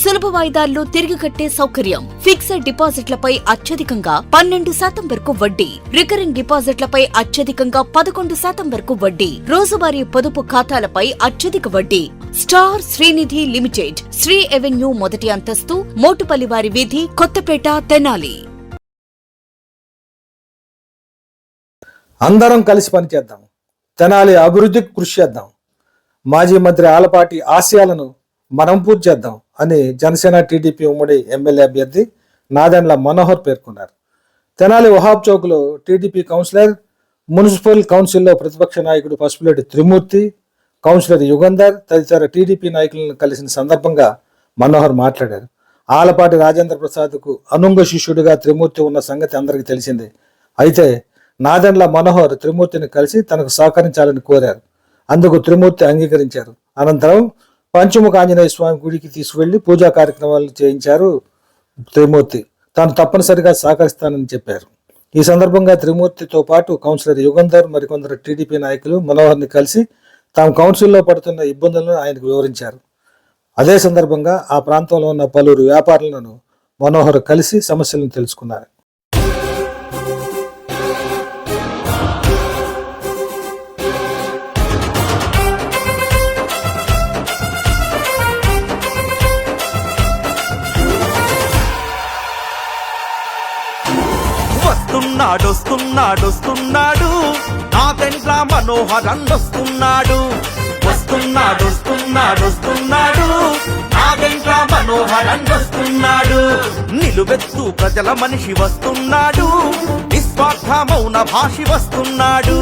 సులభ వాయిదాల్లో తిరిగి కట్టే సౌకర్యం. ఫిక్స్డ్ డిపాజిట్లపై అత్యధికంగా పన్నెండు శాతం వరకు వడ్డీ. రికరింగ్ డిపాజిట్లపై అత్యధికంగా పదకొండు శాతం వరకు వడ్డీ. రోజువారీ పొదుపు ఖాతాలపై అత్యధిక వడ్డీ. Star Srinidhi limited Sri avenue మొదటి అంతస్తు మోటుపల్లివారి వీధి కొత్తపేట తెనాలి. అందరం కలిసి పనిచేద్దాం. తెనాలి అభివృద్ధికి కృషి చేద్దాం. మాజీ మంత్రి ఆలపాటి ఆశయాలను మనం పూర్తి చేద్దాం. అని జనసేన టీడీపీ ఉమ్మడి ఎమ్మెల్యే అభ్యర్థి నాదెండ్ల మనోహర్ పేర్కొన్నారు. తెనాలి వహాబ్ చౌక్లో టీడీపీ కౌన్సిలర్ మున్సిపల్ కౌన్సిల్లో ప్రతిపక్ష నాయకుడు పసుపులేటి త్రిమూర్తి కౌన్సిలర్ యుగంధర్ తదితర టీడీపీ నాయకులను కలిసిన సందర్భంగా మనోహర్ మాట్లాడారు. ఆలపాటి రాజేంద్ర ప్రసాద్కు అనుంగ శిష్యుడిగా త్రిమూర్తి ఉన్న సంగతి అందరికీ తెలిసిందే. అయితే నాదెండ్ల మనోహర్ త్రిమూర్తిని కలిసి తనకు సహకరించాలని కోరారు. అందుకు త్రిమూర్తి అంగీకరించారు. అనంతరం పంచముఖ ఆంజనేయ స్వామి గుడికి తీసుకువెళ్ళి పూజా కార్యక్రమాలు చేయించారు త్రిమూర్తి. తాను తప్పనిసరిగా సహకరిస్తానని చెప్పారు. ఈ సందర్భంగా త్రిమూర్తితో పాటు కౌన్సిలర్ యుగంధర్ మరికొందరు టీడీపీ నాయకులు మనోహర్ని కలిసి తాము కౌన్సిల్లో పడుతున్న ఇబ్బందులను ఆయనకు వివరించారు. అదే సందర్భంగా ఆ ప్రాంతంలో ఉన్న పలువురు వ్యాపారులను మనోహర్ కలిసి సమస్యలను తెలుసుకున్నారు. వస్తున్నాడు వస్తున్నాడు వస్తున్నాడు నా తెంట్ల మనోహరన్ వస్తున్నాడు వస్తున్నాడు వస్తున్నాడు వస్తున్నాడు నా తెంట్ల మనోహరన్ వస్తున్నాడు నిలువెత్తు ప్రజల మనిషి వస్తున్నాడు. నిస్వార్థ మౌన భాషి వస్తున్నాడు.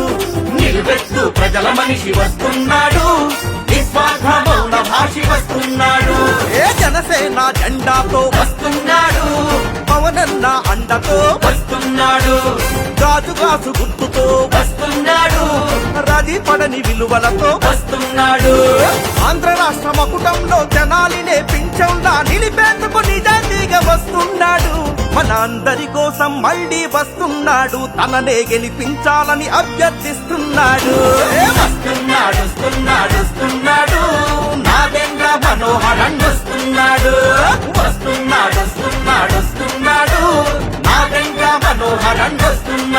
నిలువెత్తు ప్రజల మనిషి వస్తున్నాడు. నిస్వార్థ మౌన భాషి వస్తున్నాడు. ఏ జనసేన జెండాతో వస్తున్నాడు. పవనన్న అండతో వస్తున్నాడు. గాజు గాసు గుర్తుతో వస్తున్నాడు. రది పడని విలువలతో వస్తున్నాడు. ఆంధ్ర రాష్ట్ర మకుటంలో జనాలినే పింఛంలా నిలిపేందుకు నిజాతీగా వస్తున్నాడు. మన అందరి కోసం మళ్ళీ వస్తున్నాడు. తననే గెలిపించాలని అభ్యర్థిస్తున్నాడు. వస్తున్నాడు వస్తున్నాడు వస్తున్నాడు. నాగేంద్ర మనోహరన్ వస్తున్నాడు. వస్తున్నాడు వస్తున్నాడు వస్తున్నాడు. నాగేంద్ర మనోహరన్ వస్తున్నాడు.